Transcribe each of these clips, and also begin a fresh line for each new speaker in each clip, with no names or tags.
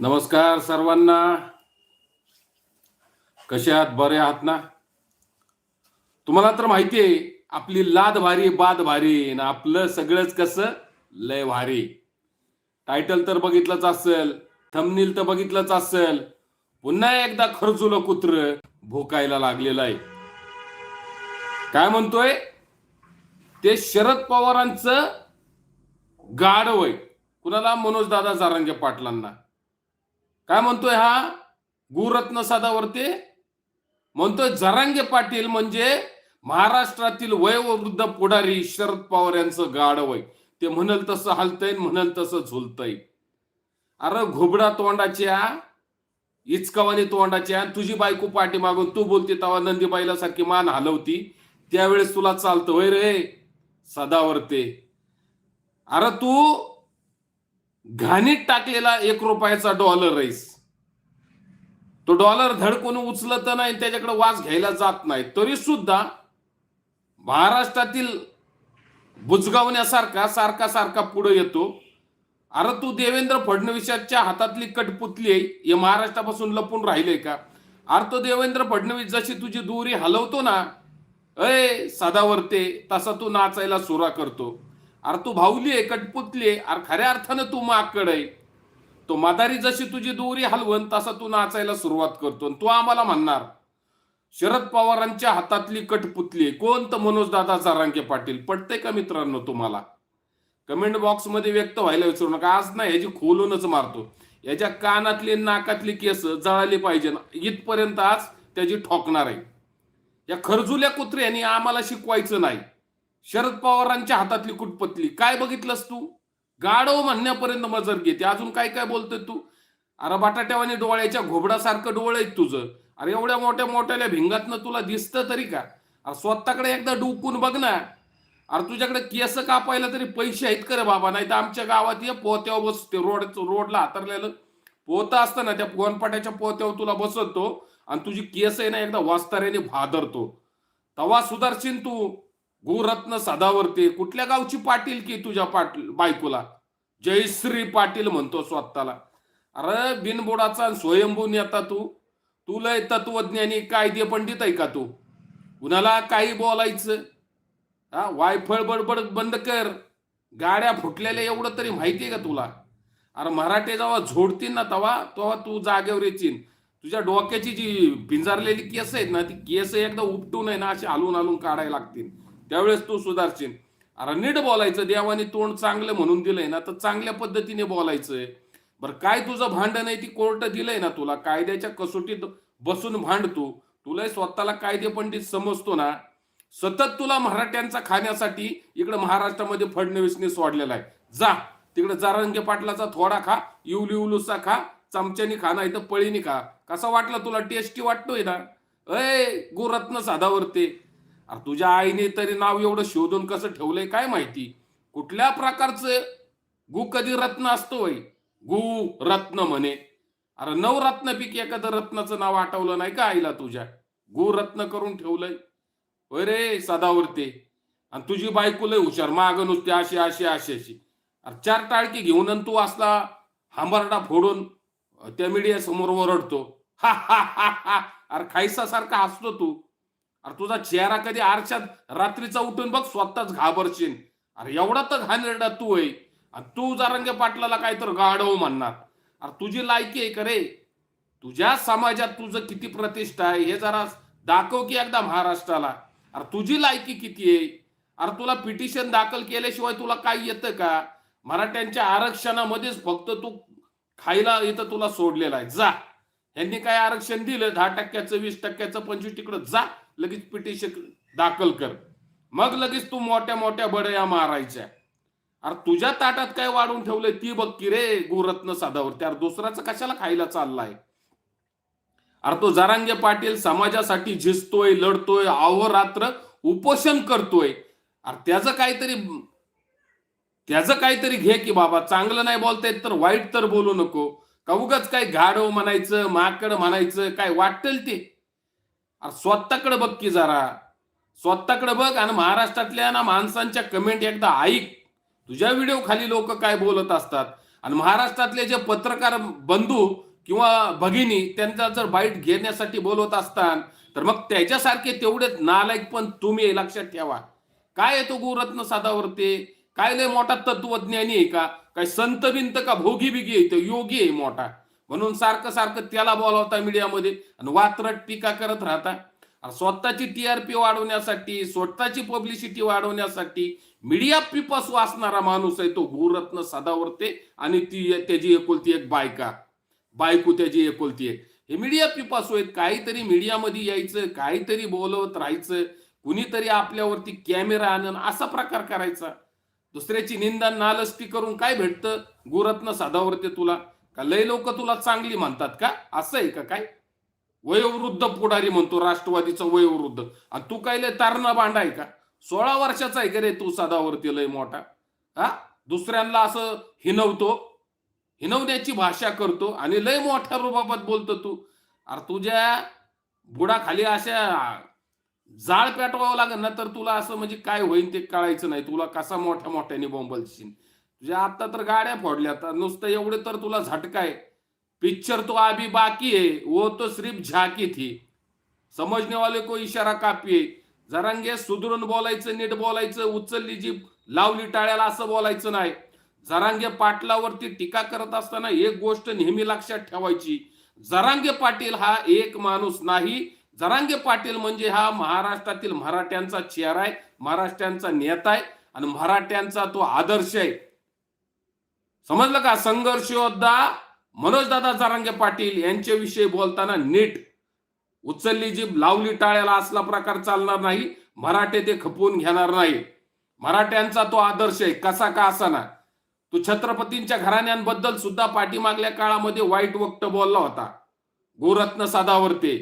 नमस्कार सर्वांना. कसे आहात? बरे आहात ना? तुम्हाला तर माहिती आहे आपली लाद भारी बाद भारी ना आपलं सगळंच कसं? लय भारी. टायटल तर बघितलंच असेल थमनील तर बघितलंच असेल पुन्हा एकदा खर्चुलं कुत्र भोकायला लागलेलं आहे. काय म्हणतोय? ते शरद पवारांचं गाढव आहे. कुणाला? मनोज दादा सारंगे पाटलांना. काय म्हणतोय हा? गुरत्न सदावर्ते? म्हणतोय जरांगे पाटील म्हणजे महाराष्ट्रातील वयोवृद्ध पुढारी शरद पवार यांचं गाढ वय. ते म्हणल तसं हलतय म्हणल तसं झुलतय. अरे घुबडा तोंडाच्या इचकावानी तोंडाच्या तुझी बायको पाठी मागून तू बोलते तवा नंदीबाईला सारखी मान हलवती. त्यावेळेस तुला चालतं वय रे सदावर्ते. अरे तू घाणीत टाकलेला एक रुपयाचा डॉलर रेस तो डॉलर धड कोणी उचलत नाही त्याच्याकडे वास घ्यायला जात नाही. तरी सुद्धा महाराष्ट्रातील बुजगावण्यासारखा सारखा सारखा पुढे येतो. अरे तू देवेंद्र फडणवीसांच्या हातातली कटपुतली आहे हे महाराष्ट्रापासून लपून राहिले का? अरे तो देवेंद्र फडणवीस जशी तुझी दोरी हलवतो ना अय सदावरते तसा तू नाचायला सुरा करतो. अरे तू भाऊली आहे कटपुतली आहे. अरे खऱ्या अर्थानं तू माकड आहे. तो मादारी जशी तुझी दोरी हलवण तसा तू नाचायला सुरुवात करतो. आणि तू आम्हाला म्हणणार शरद पवारांच्या हातातली कटपुतली आहे. कोण तर मनोज दादा पाटील? पटते का मित्रांनो तुम्हाला? कमेंट बॉक्समध्ये व्यक्त व्हायला विसरू नका. आज ना याची खोलूनच मारतो. याच्या कानातली नाकातली केस जळाली पाहिजे. ना इथपर्यंत आज त्याची ठोकणार आहे. या खरजुल्या कुत्र्यांनी आम्हाला शिकवायचं नाही. शरद पवारांच्या हातातली कुटपतली. काय बघितलंस तू? गाडो म्हणण्यापर्यंत मजर घेते. अजून काय काय बोलतोय तू? अरे बटाट्यावानी डोळ्याच्या घोबडासारखं डोळे आहेत तुझं. अरे एवढ्या मोठ्या मोठ्याल्या भिंगातनं तुला दिसतं तरी का? अरे स्वतःकडे एकदा डुकून बघ ना. अरे तुझ्याकडे केस कापायला तरी पैसे आहेत का रे बाबा? नाही तर आमच्या गावात ये पोत्यावर बसते रोड रोडला हातरलेलं. पोतं असतं ना त्या गोनपाट्याच्या पोत्यावर तुला बसवतो आणि तुझी केस आहे ना एकदा वास्तार्याने भादरतो. तवा सुधारशील तू. गुरत्न सदावर्ते कुठल्या गावची पाटील की तुझ्या पाटील बायकोला? जयश्री पाटील म्हणतो स्वतःला. अरे बिनबुडाचा आणि स्वयंभू नेता तू. तुला तत्वज्ञानी कायदे पंडित आहे का तू? कुणाला काही बोलायचं? हा वायफळ बडबड बंद कर. गाड्या फुटलेल्या एवढं तरी माहिती आहे का तुला? अरे मराठे जेव्हा झोडतील ना तेव्हा तेव्हा तू जागेवर येशील. तुझ्या डोक्याची जी पिंजारलेली केस आहेत ना ती केस एकदा उपटून आहे ना अशी हलून हलून काढायला लागतील. त्यावेळेस तू सुधारशील. अरे नीट बोलायचं देवाने तोंड चांगलं म्हणून दिलंय ना तर चांगल्या पद्धतीने बोलायचंय बरं काय तुझं भांडण आहे ती कोर्ट दिलंय ना तुला? कायद्याच्या कसोटीत बसून भांड तू. तुला स्वतःला कायदे पंडित समजतो ना. सतत तुला मराठ्यांचा खाण्यासाठी इकडे महाराष्ट्रामध्ये फडणवीसने सोडलेला आहे. जा तिकडे जारंगे पाटलाचा थोडा खा इवली उलुसा खा चमच्यानी खा नाही तर पळीनी खा. कसा वाटला तुला? टेस्टी वाटतोय ना? अय गुरत्न साधावरते तुझ्या आईने तरी नाव एवढं शोधून कसं ठेवलंय काय माहिती? कुठल्या प्रकारचं गु कधी रत्न असतो वय? गु रत्न म्हणे. अरे नवरत्नपैकी एखादं रत्नाचं नाव आठवलं नाही का आईला तुझ्या? गु रत्न करून ठेवलंय. होय रे सदावरते. आणि तुझी बायको लय हुशार माग नुसते अशी अशी अशी अशी. अरे चार टाळकी घेऊन आणि तू असला हांबरडा फोडून त्या मीडिया समोर ओरडतो. हा हा हा हा. अरे खायसा सारखा हसतो तू. अरे तुझा चेहरा कधी आरशात रात्रीचा उठून बघ स्वतःच घाबरशील. अरे एवढा तर घाणेरडा तू आहे. तू जारंगे पाटलाला काय तर गाढव म्हणणार. अरे तुझी लायकी आहे का रे? तुझ्या समाजात तुझं किती प्रतिष्ठा आहे हे जरा दाखव की एकदा महाराष्ट्राला. अरे तुझी लायकी किती आहे? अरे तुला पिटिशन दाखल केल्याशिवाय तुला काय येतं का? मराठ्यांच्या आरक्षणामध्येच फक्त तू खायला इथं तुला सोडलेला आहे. जा. यांनी काय आरक्षण दिलं? दहा टक्क्याचं वीस टक्क्याचं पंचवीस तिकडं जा. लगेच पिटिशन दाखल कर. मग लगेच तू मोठ्या मोठ्या बडया मारायच्या. अरे तुझ्या ताटात काय वाढून ठेवलंय ती बघ की रे गुरत्न साधावर. त्यावर दुसऱ्याचं कशाला खायला चाललाय? अरे तो जरांगे पाटील समाजासाठी झिजतोय लढतोय अहोरात्र उपोषण करतोय. अरे त्याचं काहीतरी त्याचं काहीतरी घे की बाबा. चांगलं नाही बोलता येत तर वाईट तर बोलू नको. का उगाच काय गाढव म्हणायचं माकड म्हणायचं काय वाटेल ते? अरे स्वतःकडे बघ की जरा. स्वतःकडे बघ आणि महाराष्ट्रातल्या ना माणसांच्या कमेंट एकदा ऐक. तुझ्या व्हिडिओ खाली लोक काय बोलत असतात? आणि महाराष्ट्रातले जे पत्रकार बंधू किंवा भगिनी त्यांचा जर बाईट घेण्यासाठी बोलवत असतान तर मग त्याच्यासारखे तेवढेच नालायक पण तुम्ही लक्षात ठेवा. काय येतो गुरुरत्न साधावरते काय लय मोठा तत्वज्ञानी आहे का? काय संत बिंत का भोगी बिगी आहे तो? योगी आहे मोठा. म्हणून सारखं सारखं त्याला बोलावता मीडियामध्ये आणि वात्रट टीका करत राहता. आणि स्वतःची टीआरपी वाढवण्यासाठी स्वतःची पब्लिसिटी वाढवण्यासाठी मीडिया पिपस वाचणारा माणूस आहे तो भूरत्न सदावर्ते आणि ती त्याची एकुलती एक बायका. बायको त्याची एकुलती एक. हे मीडिया पिपास आहेत काहीतरी मीडियामध्ये यायचं काहीतरी बोलवत राहायचं कुणीतरी आपल्यावरती कॅमेरा आणणं असा प्रकार करायचा. दुसऱ्याची निंदा नालस्ती करून काय भेटतं? गुरत्न साधावरते तुला. का लय लोक तुला चांगली म्हणतात का? असं आहे का काय? वयोवृद्ध पुढारी म्हणतो राष्ट्रवादीचा वयोवृद्ध. आणि तू काय लय तारणा बांडा आहे का? सोळा वर्षाचा आहे का रे तू सदावरती लय मोठा? हा? दुसऱ्यांना असं हिनवतो हिनवण्याची भाषा करतो आणि लय मोठ्या रुबाबात बोलतो तू. अरे तुझ्या बुडाखाली अशा जाळ पेटवावं लागेल ना तर तुला असं म्हणजे काय होईल ते कळायचं नाही. तुला कसा मोठ्या मोठ्याने बोंबलशील म्हणजे आता तर गाड्या फोडल्या तर नुसतं एवढे तर तुला झटकाय पिक्चर तो अभी बाकी है वो तो सिर्फ झाकी थी. समजने वाले को इशारा कापी जरांगे सुधरून बोलायचं नीट बोलायचं उचलली जी लावली टाळ्याला असं बोलायचं नाही. जरांगे पाटलावरती टीका करत असताना एक गोष्ट नेहमी लक्षात ठेवायची. जरांगे पाटील हा एक माणूस नाही. जरांगे पाटील म्हणजे हा महाराष्ट्रातील मराठ्यांचा चेहरा आहे महाराष्ट्रांचा नेता आहे आणि मराठ्यांचा तो आदर्श आहे. समजलं का? संघर्ष योद्धा मनोजदादा जरांगे पाटील यांच्याविषयी बोलताना नीट उचलली जीभ लावली टाळ्याला असला प्रकार चालणार नाही मराठे ते खपवून घेणार नाही. मराठ्यांचा तो आदर्श आहे कसा का असाना? तो छत्रपतींच्या घराण्यांबद्दल सुद्धा पाठीमागल्या काळामध्ये वाईट वक्त बोलला होता. गोरत्न साधावरते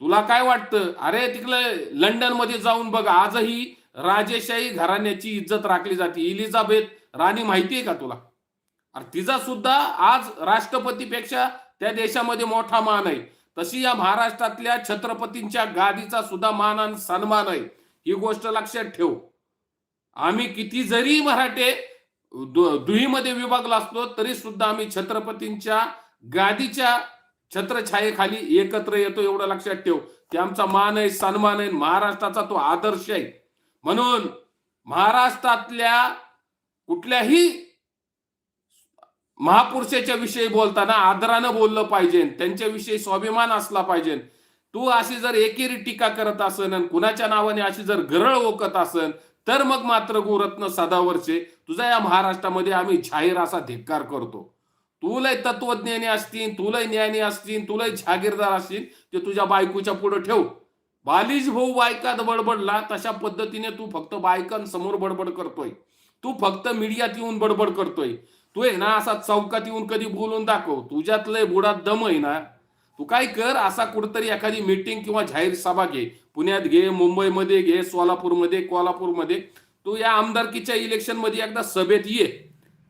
तुला काय वाटतं? अरे तिकडे लंडनमध्ये जाऊन बघ आजही राजेशाही घराण्याची इज्जत राखली जाते. इलिझाबेथ राणी माहितीये का तुला? आणि तिचा सुद्धा आज राष्ट्रपतीपेक्षा त्या देशामध्ये मोठा मान आहे. तशी या महाराष्ट्रातल्या छत्रपतींच्या गादीचा सुद्धा मान आणि सन्मान आहे. ही गोष्ट लक्षात ठेव. आम्ही किती जरी मराठे दु- दुहीमध्ये विभागला असलो तरी सुद्धा आम्ही छत्रपतींच्या गादीच्या छत्रछायेखाली एकत्र येतो एवढं लक्षात ठेव. ते आमचा मान आहे सन्मान आहे महाराष्ट्राचा तो आदर्श आहे. म्हणून महाराष्ट्रातल्या कुठल्याही महापुरुषाच्या विषयी बोलताना आदरानं बोललं पाहिजे त्यांच्याविषयी स्वाभिमान असला पाहिजे. तू अशी जर एकेरी टीका करत असन आणि कुणाच्या नावाने अशी जर गरळ ओकत असन तर मग मात्र गुरत्न सदावरचे तुझा या महाराष्ट्रामध्ये आम्ही जाहीर असा धिक्कार करतो. तुलाय तत्वज्ञानी असतील तुलाही ज्ञानी असतील तुलाही जागीरदार असतील ते तुझ्या बायकोच्या पुढे ठेव. बालिश भाऊ बायकात बडबडला तशा पद्धतीने तू फक्त बायकांसमोर बडबड करतोय. तू फक्त मीडियात येऊन बडबड करतोय. तू आहे ना असा चौकात येऊन कधी बोलून दाखव. तुझ्यात लय बुडात दम आहे ना. तू काय कर असा कुठतरी एखादी मीटिंग किंवा जाहीर सभा घे. पुण्यात घे मुंबईमध्ये घे सोलापूरमध्ये कोल्हापूरमध्ये. तू या आमदारकीच्या इलेक्शनमध्ये एकदा सभेत ये.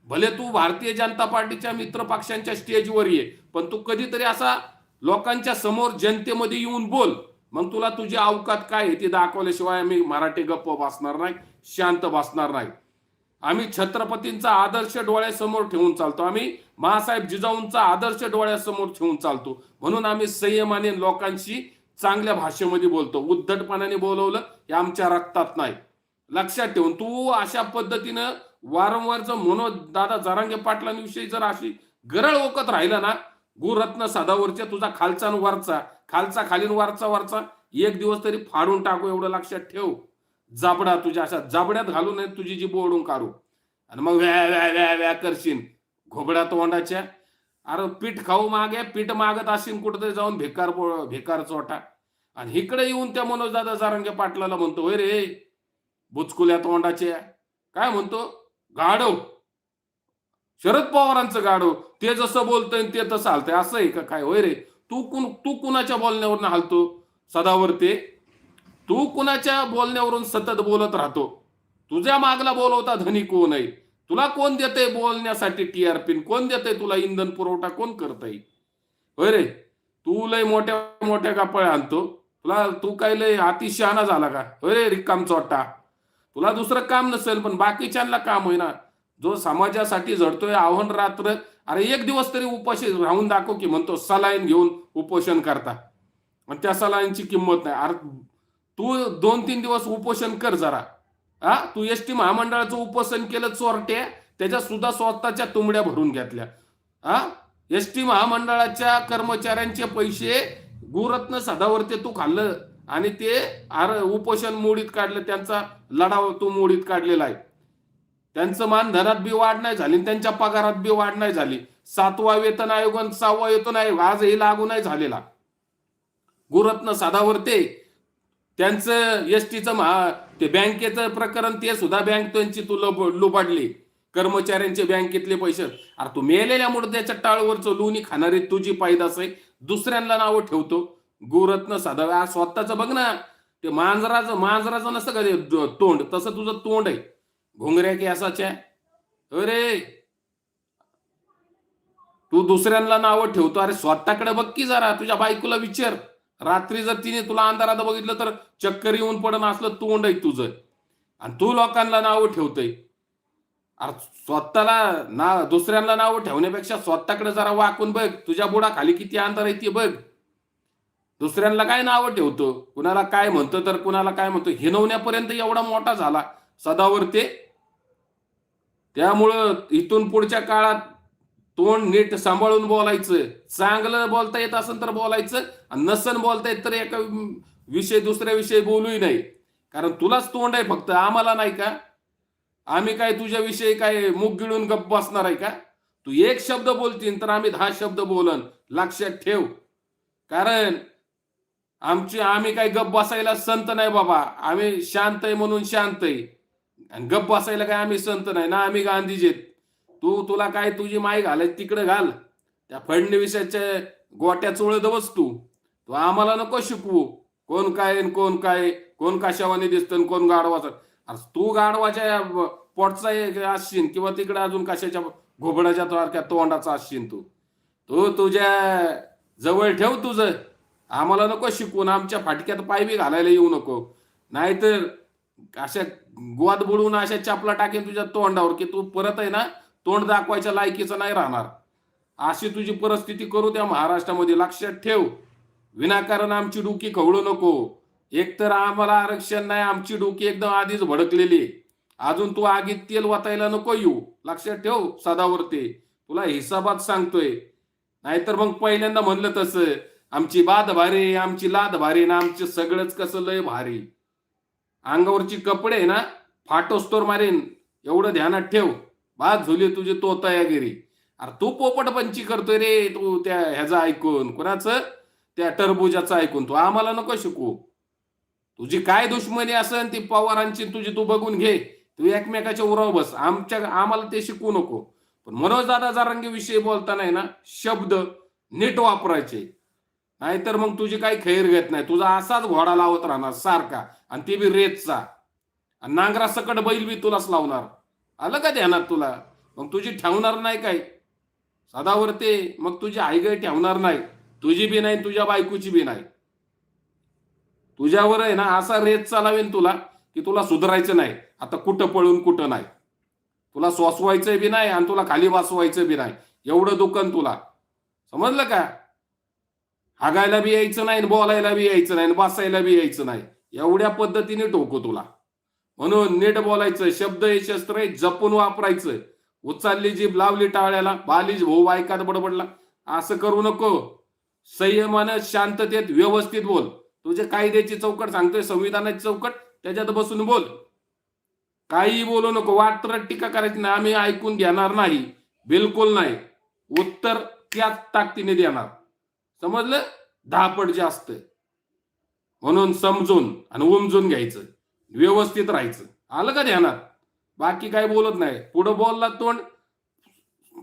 भले तू भारतीय जनता पार्टीच्या मित्र पक्षांच्या स्टेजवर ये पण तू कधीतरी असा लोकांच्या समोर जनतेमध्ये येऊन बोल. मग तुला तुझी अवकात काय आहे ती दाखवल्याशिवाय आम्ही मराठी गप्प बसणार नाही शांत बसणार नाही. आम्ही छत्रपतींचा आदर्श डोळ्यासमोर ठेवून चालतो. आम्ही महासाहेब जिजाऊंचा आदर्श डोळ्यासमोर ठेवून चालतो. म्हणून आम्ही संयमाने लोकांशी चांगल्या भाषेमध्ये बोलतो. उद्धटपणाने बोलवलं हे आमच्या रक्तात नाही. लक्षात ठेवून तू अशा पद्धतीनं वारंवार जर मनोज दादा जरांगे पाटलांविषयी जर अशी गरळ ओकत राहिलं ना गुरत्न सदावरच्या तुझा खालचा वरचा खालचा खालीन वरचा वरचा एक दिवस तरी फाडून टाकू एवढं लक्षात ठेव. जाबडा तुझ्या अशा जाबड्यात घालून तुझी जी बोडून काढू. आणि मग व्या व्या व्या व्या करशील. घोबड्या तोंडाच्या. अरे पीठ खाऊ मागे पीठ मागत असेल कुठेतरी जाऊन भिकार भिकार चोटा. आणि इकडे येऊन त्या मनोजदादा जारंगे पाटलाला म्हणतो होय रे बुचकुल्या तोंडाच्या. काय म्हणतो? गाढव. शरद पवारांचं गाढव. ते जसं बोलतंय ते तसं हालतंय. असं आहे का? काय? होय रे. तू कुण तू कुणाच्या बोलण्यावरून हालतो? सदावर ते तू कुणाच्या बोलण्यावरून सतत बोलत राहतो? तुझ्या मागला बोलवता धनी कोण आहे? तुला कोण देतंय बोलण्यासाठी टी आर पिन? कोण देते तुला इंधन पुरवठा? कोण करतय होय रे तू लय मोठ्या मोठ्या कापळ्या आणतो. तुला तू काय लय अतिशहाणा झाला का? होय रे रिकाम चोट्टा. तुला दुसरं काम नसेल पण बाकीच्यांना काम होईना. जो समाजासाठी झडतोय आव्हान रात्र अरे एक दिवस तरी उपाशी राहून दाखव की म्हणतो सलाईन घेऊन उपोषण करता. आणि त्या सलाईनची किंमत नाही. अरे तू दोन तीन दिवस उपोषण कर जरा. हा? तू एस टी महामंडळाचं उपोषण केलं चोरटे त्याच्या सुद्धा स्वतःच्या तुंबड्या भरून घेतल्या. हा? एस टी महामंडळाच्या कर्मचाऱ्यांचे पैसे गुरत्न सदावरती तू खाल्लं आणि ते आर उपोषण मोडीत काढलं त्यांचा लढाव तू मोडीत काढलेला आहे. त्यांचं मानधनात बी वाढ नाही झाली आणि त्यांच्या पगारात बी वाढ नाही झाली. सातवा वेतन आयोग आणि सहावा वेतन आयोग आजही लागू नाही झालेला. गुरत्न साधावरते त्यांचं एस टीचं महा ते बँकेचं प्रकरण ते सुद्धा बँक त्यांची तू लुब लुबाडली. कर्मचाऱ्यांचे बँकेतले पैसे. अरे तू मेलेल्या मुडद्याच्या टाळवरचं लोणी खाणारी तुझी पायदास आहे. दुसऱ्यांना नावं ठेवतो. गुरत्न साधा स्वतःचं बघ ना. ते मांजराचं मांजराचं नसतं का ते तोंड? तसं तुझं तोंड आहे. घोंगऱ्या की असाच्या? अरे! तू दुसऱ्यांना नावं ठेवतो. अरे स्वतःकडे बघ की जरा. तुझ्या बायकोला विचार. रात्री जर तिने तुला अंधारात बघितलं तर चक्कर येऊन पडन असलं तोंड आहे तुझं. आणि तू लोकांना नावं ठेवतोय. अरे स्वतःला ना दुसऱ्यांना नावं ठेवण्यापेक्षा स्वतःकडे जरा वाकून बघ. तुझ्या बुडा खाली किती अंधार आहे ते बघ. दुसऱ्यांना काय नावं ठेवतो? कुणाला काय म्हणतो तर कुणाला काय म्हणतो? हिनवण्यापर्यंत एवढा मोठा झाला. सदावर ते. त्यामुळं इथून पुढच्या काळात तोंड नीट सांभाळून बोलायचं. चांगलं बोलता येत असेल तर बोलायचं. आणि नसन बोलता येत तर एका विषय दुसऱ्या विषयी बोलूही नाही. कारण तुलाच तोंड आहे फक्त आम्हाला नाही का? आम्ही काय तुझ्याविषयी काय मुख गिळून गप्प बसणार आहे का? तू एक शब्द बोलतीन तर आम्ही दहा शब्द बोलन. लक्षात ठेव. कारण आमची आम्ही काय गप्प बसायला संत नाही बाबा. आम्ही शांत आहे म्हणून शांत आहे. आणि गप्प बसायला काय आम्ही संत नाही. ना आम्ही गांधीजीत. तू तुला काय तुझी माय घालाय तिकडे घाल. त्या फडणवीसाच्या गोट्या चोळत बस तू. तू आम्हाला नको शिकवू. कोण काय कोण काय कोण कशावाने दिसतं कोण गाढवाचं. अरे तू गाढवाच्या पोटचा असशील किंवा तिकडे अजून कशाच्या घोबडाच्या सारख्या तोंडाचा असशील तू. तू तुझ्या जवळ ठेव तुझं. आम्हाला नको शिकवून आमच्या फाटक्यात पाय बी घालायला येऊ नको. नाहीतर अशा गोवात बुडवून अशा चापला टाकेन तुझ्या तोंडावर की तू परत आहे ना तोंड दाखवायच्या लायकीचं नाही राहणार. अशी तुझी परिस्थिती करू त्या महाराष्ट्रामध्ये. लक्षात ठेव विनाकारण आमची डुकी खवळू नको. एकतर आम्हाला आरक्षण नाही आमची डोकी एकदम आधीच भडकलेली. आहे. अजून तू आगीत तेल वाचायला नको येऊ. लक्षात ठेव सदावरती. तुला हिसाबात सांगतोय. नाहीतर मग पहिल्यांदा म्हणलं तसं आमची बाद भारी आमची लाद भारी ना आमचं सगळंच कसं लय भारी. अंगावरची कपडे ना फाटोस्तोर मारेन. एवढं ध्यानात ठेव. बाद तोता या गिरी अरे तू पोपटपंची करतोय रे तू त्या ह्याचं ऐकून. कुणाचं? त्या टरबुजाचं ऐकून. तू आम्हाला नको शिकू तुझी काय दुश्मनी असेल ती पवारांची तुझी तू बघून घे. तू एकमेकाच्या उराव बस. आमच्या आम्हाला ते शिकवू नको. पण मनोज दादा जारंगी विषयी बोलताना आहे ना शब्द नीट वापरायचे. नाहीतर मग तुझी काही खैर घेत नाही. तुझा असाच घोडा लावत राहणार सारखा. आणि ते बी रेतचा. आणि नांगरा सकट बैल बी तुलाच लावणार. आलं का ध्यानात तुला? मग तुझी ठेवणार नाही काय सदावर ते मग तुझी आई गाय ठेवणार नाही. तुझी बी नाही तुझ्या बायकोची बी नाही. तुझ्यावर आहे ना असा रेत चालावेन तुला की तुला सुधारायचं नाही. आता कुठं पळून कुठं नाही. तुला सोसवायचं बी नाही आणि तुला खाली वासवायचं बी नाही. एवढं दुकान तुला. समजलं का? हागायला बी यायचं नाही बोलायला बी यायचं नाही बसायला बी यायचं नाही. एवढ्या पद्धतीने टोको तुला. म्हणून नीट बोलायचं शब्द हे शस्त्र आहे जपून वापरायचं. उचलली जीभ लावली टाळ्याला बालीज भाऊ ऐकात बडबडला. असं करू नको. संयमानं शांततेत व्यवस्थित बोल. तुझे कायद्याची चौकट सांगतोय संविधानाची चौकट त्याच्यात बसून बोल. काही बोलू नको वाटर टीका करायची नाही आम्ही ऐकून घेणार नाही. बिलकुल नाही. उत्तर त्याच ताकदीने देणार. समजलं? दहापट जास्त म्हणून समजून आणि उमजून घ्यायचं. व्यवस्थित राहायचं. आलं का ध्यानात? बाकी काय बोलत नाही. पुढं बोलला तोंड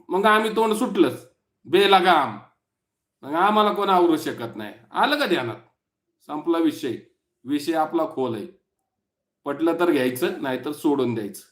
मग आम्ही तोंड सुटलंच. बेलगाम. मग आम्हाला कोण आवरू शकत नाही. आलं का ध्यानात? संपला विषय. विषय आपला खोल आहे. पटलं तर घ्यायचं नाहीतर सोडून द्यायचं.